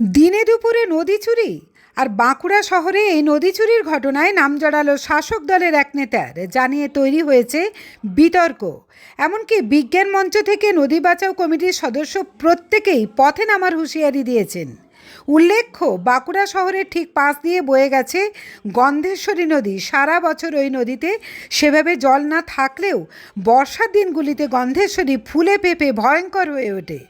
দিনে দুপুরে নদী চুরি আর বাঁকুড়া শহরে এই নদী চুরির ঘটনায় নাম জড়ালো শাসক দলের এক নেতার, জানিয়ে তৈরি হয়েছে বিতর্ক। এমনকি বিজ্ঞান মঞ্চ থেকে নদী বাঁচাও কমিটির সদস্য প্রত্যেকেই পথে নামার হুঁশিয়ারি দিয়েছেন। উল্লেখ্য, বাঁকুড়া শহরের ঠিক পাশ দিয়ে বয়ে গেছে গন্ধেশ্বরী নদী। সারা বছর ওই নদীতে সেভাবে জল না থাকলেও বর্ষার দিনগুলিতে গন্ধেশ্বরী ফুলে পেঁপে ভয়ঙ্কর হয়ে ওঠে।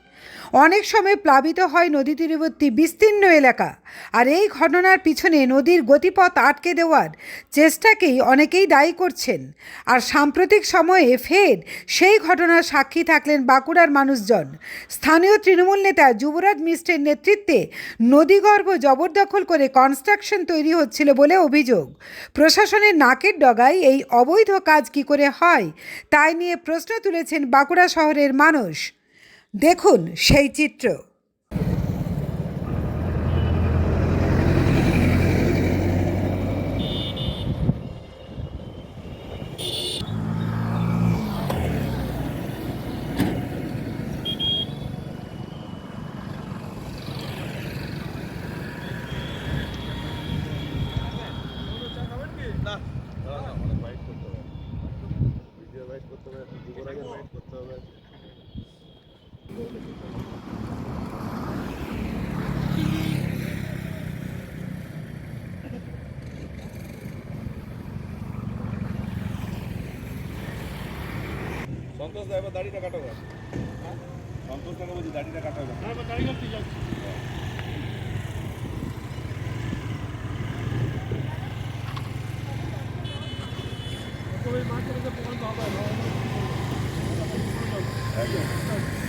অনেক সময় প্লাবিত হয় নদী তীরবর্তী বিস্তীর্ণ এলাকা। আর এই ঘটনার পিছনে নদীর গতিপথ আটকে দেওয়ার চেষ্টাকেই অনেকেই দায়ী করছেন। আর সাম্প্রতিক সময়ে ফের সেই ঘটনার সাক্ষী থাকলেন বাঁকুড়ার মানুষজন। স্থানীয় তৃণমূল নেতা যুবরাজ মিশ্রের নেতৃত্বে নদীগর্ভ জবরদখল করে কনস্ট্রাকশন তৈরি হচ্ছিল বলে অভিযোগ। প্রশাসনের নাকের ডগায় এই অবৈধ কাজ কি করে হয়, তাই নিয়ে প্রশ্ন তুলেছেন বাঁকুড়া শহরের মানুষ। দেখুন সেই চিত্র। না না না অনেক বাইট করতে হবে করতে হবে যুবরাজের বাইট করতে হবে সন্তোষ দা এবার দাড়িটা কাটো। সন্তোষ দাকে বলছি দাড়িটা কাটো মিনিট দাঁড়া একটু নিচে নিচে নামতে হবে নদীটা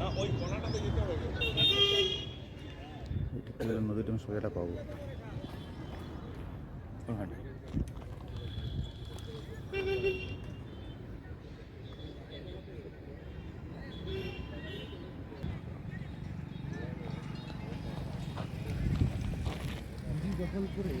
না ওই কোনাটাতে যেতে হবে নদীটা আমি সোজাটা পাবো। ওখানটায়। দখল করে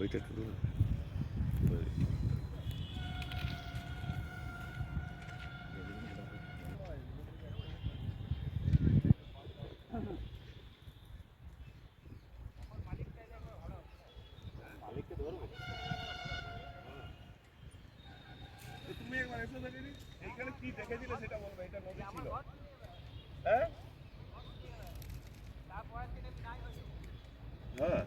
ওইটা একটু। তুমি একবার এসে দেখেনি এইখানে কি দেখেছিলে সেটা বলবে এটা নদী ছিল? হ্যাঁ? হ্যাঁ।